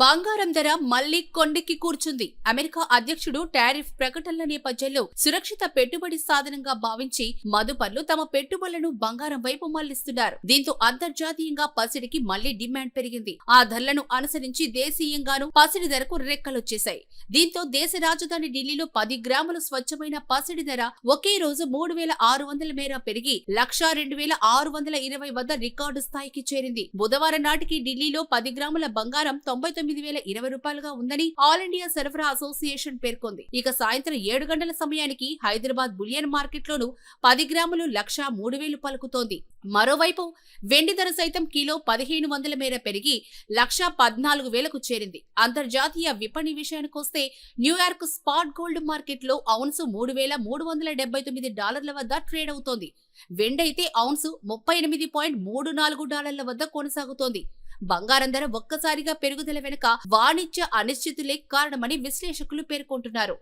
బంగారం ధర మళ్ళీ కొండెక్కి కూర్చుంది. అమెరికా అధ్యక్షుడు టారిఫ్ ప్రకటనల నేపథ్యంలో సురక్షిత పెట్టుబడి సాధనంగా భావించి మదుపర్లు తమ పెట్టుబడులను బంగారం వైపు మళ్ళిస్తున్నారు. దీంతో అంతర్జాతీయంగా పసిడికి మళ్ళీ డిమాండ్ పెరిగింది. ఆ ధరలను అనుసరించి దేశీయంగానూ పసిడి ధరకు రెక్కలొచ్చేశాయి. దీంతో దేశ రాజధాని ఢిల్లీలో పది గ్రాముల స్వచ్ఛమైన పసిడి ధర ఒకే రోజు మూడు వేల ఆరు వందల మేర పెరిగి లక్షా రెండు వేల ఆరు వందల ఇరవై వద్ద రికార్డు స్థాయికి చేరింది. బుధవారం నాటికి ఢిల్లీలో పది గ్రాముల బంగారం తొంభై తొమ్మిది వేల ఇరవై రూపాయలుగా ఉందని ఆల్ ఇండియా సరఫరా అసోసియేషన్ పేర్కొంది. ఇక సాయంత్రం ఏడు గంటల సమయానికి హైదరాబాద్ బులియన్ మార్కెట్లోనూ పది గ్రాములు లక్ష మూడు వేలు పలుకుతోంది. మరోవైపు వెండి ధర సైతం కిలో పదిహేను వందల మేర పెరిగి లక్ష పద్నాలుగు వేలకు చేరింది. అంతర్జాతీయ విపణి విషయానికొస్తే న్యూయార్క్ స్పాట్ గోల్డ్ మార్కెట్లో ఔన్సు మూడు వేల మూడు వందల డెబ్బై తొమ్మిది డాలర్ల వద్ద ట్రేడ్ అవుతోంది. వెండైతే ఔన్సు ముప్పై ఎనిమిది పాయింట్ మూడు నాలుగు డాలర్ల వద్ద కొనసాగుతోంది. బంగారం ధర ఒక్కసారిగా పెరుగుదల వెనుక వాణిజ్య అనిశ్చితులే కారణమని విశ్లేషకులు పేర్కొంటున్నారు.